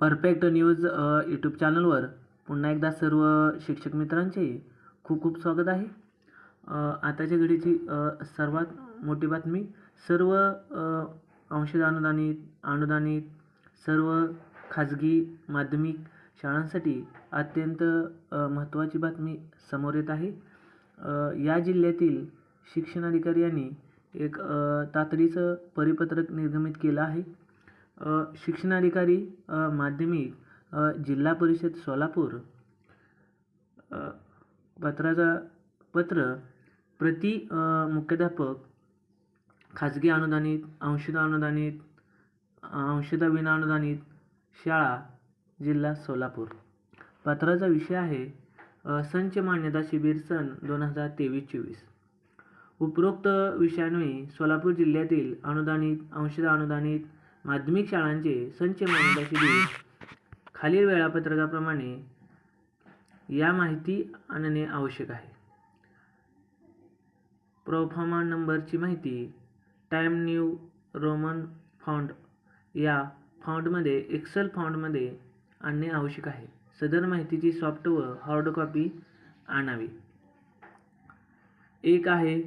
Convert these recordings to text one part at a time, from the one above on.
Perfect news YouTube चॅनलवर पुन्हा एकदा सर्व शिक्षक मित्रांचे खूप खूप स्वागत आहे. आताच्या घडीची सर्वात मोठी बातमी सर्व अंशद अनुदानित अनुदानित सर्व खाजगी माध्यमिक शाळांसाठी अत्यंत महत्त्वाची बातमी समोर येत आहे. या जिल्ह्यातील शिक्षणाधिकारी यांनी एक तातडीचं परिपत्रक निर्गमित केलं आहे. शिक्षणाधिकारी माध्यमिक जिल्हा परिषद सोलापूर पत्राचा पत्र प्रति मुख्याध्यापक खाजगी अनुदानित अंशतः अनुदानित अंशतः विना अनुदानित शाळा जिल्हा सोलापूर. पत्राचा विषय आहे संच मान्यता शिबिर सन दोन हजार तेवीस चोवीस. उपरोक्त विषयान्वयी सोलापूर जिल्ह्यातील अनुदानित अंशतः अनुदानित माध्यमिक शाळांचे संच मान्यता शिबिर खालील वेळापत्रकाप्रमाणे या माहिती आणणे आवश्यक आहे. प्रोफॉमा नंबरची माहिती टाईम न्यू रोमन फॉन्ट या फॉन्टमध्ये एक्सेल फॉन्टमध्ये आणणे आवश्यक आहे. सदर माहितीची सॉफ्ट व हार्ड कॉपी आणावी. एक आहे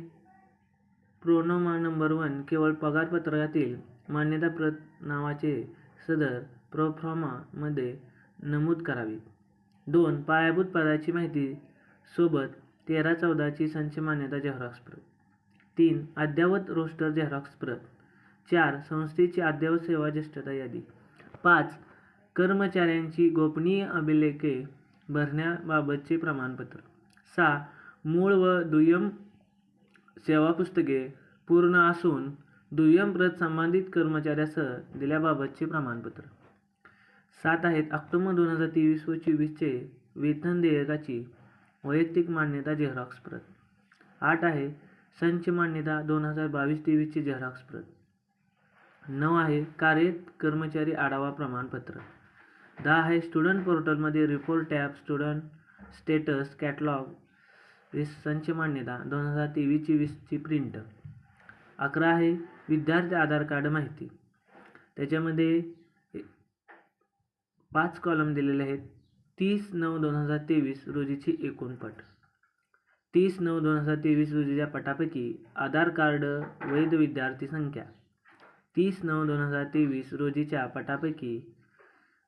प्रोनोमा नंबर वन केवळ पगारपत्रकातील मान्यताप्रत नावाचे सदर प्रोफॉर्मामध्ये नमूद करावी. दोन पायाभूत पदाची माहिती सोबत तेरा चौदाची संच मान्यता झेरॉक्स प्रत. तीन अद्ययावत रोस्टर झेरॉक्स प्रत. चार संस्थेची अद्ययावत सेवा ज्येष्ठता यादी. पाच कर्मचाऱ्यांची गोपनीय अभिलेखे भरण्याबाबतचे प्रमाणपत्र. सहा मूळ व दुय्यम सेवा पुस्तके पूर्ण असून दुय्यम प्रत संबंधित कर्मचाऱ्यासह दिल्याबाबतचे प्रमाणपत्र. सात आहेत ऑक्टोबर दोन हजार तेवीस व चोवीसचे वेतन देयकाची वैयक्तिक मान्यता झेरॉक्स प्रत. आठ आहे संच मान्यता दोन हजार बावीस तेवीसचे झेरॉक्स प्रत. नऊ आहे कार्यरत कर्मचारी आढावा प्रमाणपत्र. दहा आहे student पोर्टलमध्ये report tab student status catalogue वीस संच मान्यता दोन हजार तेवीस चोवीसची प्रिंट. अकरा आहे. विद्यार्थी आधार कार्ड माहिती. त्याच्यामध्ये पाच कॉलम दिलेले आहेत. तीस नऊ दोन हजार तेवीस रोजीची एकूण पट. तीस नऊ दोन हजार तेवीस रोजीच्या पटापैकी आधार कार्ड वैध विद्यार्थी संख्या. तीस नऊ दोन हजार तेवीस रोजीच्या पटापैकी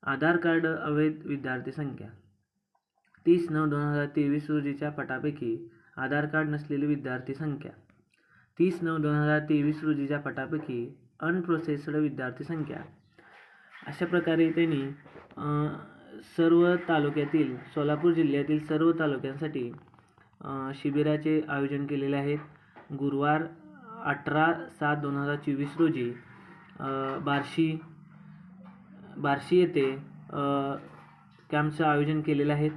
आधार कार्ड अवैध विद्यार्थी संख्या. तीस नऊ दोन हजार तेवीस रोजीच्या पटापैकी आधार कार्ड नसलेली विद्यार्थी संख्या. तीस नऊ दोन हजार तेवीस रोजीच्या पटापैकी अनप्रोसेस्ड विद्यार्थी संख्या. अशा प्रकारे त्यांनी सर्व तालुक्यातील सोलापूर जिल्ह्यातील सर्व तालुक्यांसाठी शिबिराचे आयोजन केलेले आहेत गुरुवार अठरा सात दोन हजार चोवीस रोजी बार्शी बार्शी येथे कॅम्पचं आयोजन केलेलं आहे.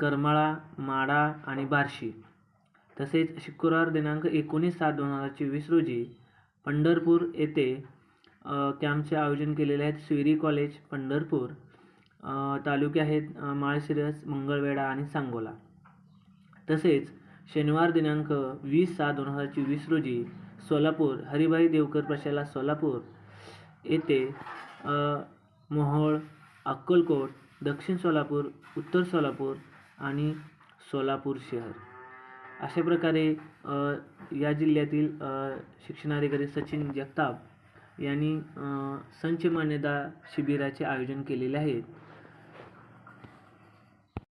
करमाळा माडा आणि बार्शी. तसेच शुक्रवार दिनांक एकोणीस सात दोन हजार चोवीस रोजी पंढरपूर येथे कॅम्पचे आयोजन केलेले आहेत स्विरी कॉलेज पंढरपूर तालुके आहेत माळशिरस मंगळवेढा आणि सांगोला. तसेच शनिवार दिनांक वीस सात दोन हजार चोवीस रोजी सोलापूर हरिभाई देवकर प्रशाला सोलापूर येथे मोहोळ अक्कलकोट दक्षिण सोलापूर उत्तर सोलापूर आणि सोलापूर शहर. अशा प्रकारे या जिल्ह्यातील शिक्षणाधिकारी सचिन जगताप यांनी संच मान्यता शिबिराचे आयोजन केलेले आहे